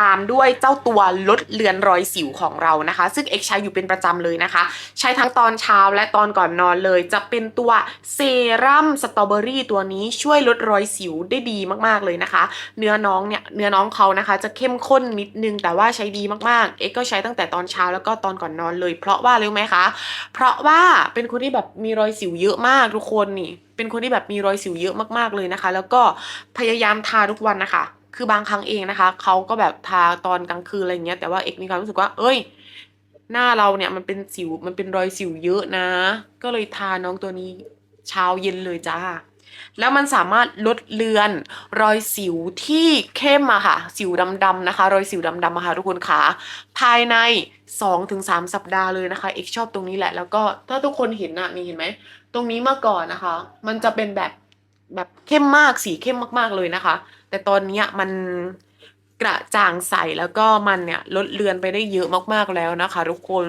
ตามด้วยเจ้าตัวลดเลือนรอยสิวของเรานะคะ ซึ่งเอกใช้อยู่เป็นประจำเลยนะคะ ใช้ทั้งตอนเช้าและตอนก่อนนอนเลย จะเป็นตัวเซรั่มสตรอเบอรี่ตัวนี้ช่วยลดรอยสิวได้ดีมากๆเลยนะคะ เนื้อน้องเนี่ยเนื้อน้องเขานะคะ จะเข้มข้นนิดนึงแต่ว่าใช้ดีมากๆ เอกก็ใช้ตั้งแต่ตอนเช้าแล้วก็ตอนก่อนนอนเลย เพราะว่ารู้ไหมคะ เพราะว่าเป็นคนที่แบบมีรอยสิวเยอะมากทุกคนนี่ เป็นคนที่แบบมีรอยสิวเยอะมากๆเลยนะคะ แล้วก็พยายามทาทุกวันนะคะ คือบางครั้งเองนะคะเขาก็แบบทาตอนกลางคืนอะไรเงี้ยแต่ว่าเอกมีความรู้สึกว่า เอ้ย หน้าเราเนี่ยมันเป็นสิวมันเป็นรอยสิวเยอะนะ ก็เลยทาน้องตัวนี้เช้าเย็นเลยจ้าแล้วมันสามารถลดเลือนรอยสิวที่เข้มอะค่ะ สิวดำๆนะคะ รอยสิวดำๆอะค่ะทุกคนค่ะภายใน 2-3 สัปดาห์เลยนะคะ เอกชอบตรงนี้แหละ แล้วก็ถ้าทุกคนเห็นน่ะนี่เห็นไหม ตรงนี้เมื่อก่อนนะคะ มันจะเป็นแบบ แบบเข้มมากสีเข้มมากๆเลยนะคะ แต่ตอนนี้มันกระจ่างใสแล้วก็มันเนี่ยลดเลือนไปได้เยอะมากๆแล้วนะคะ ทุกคน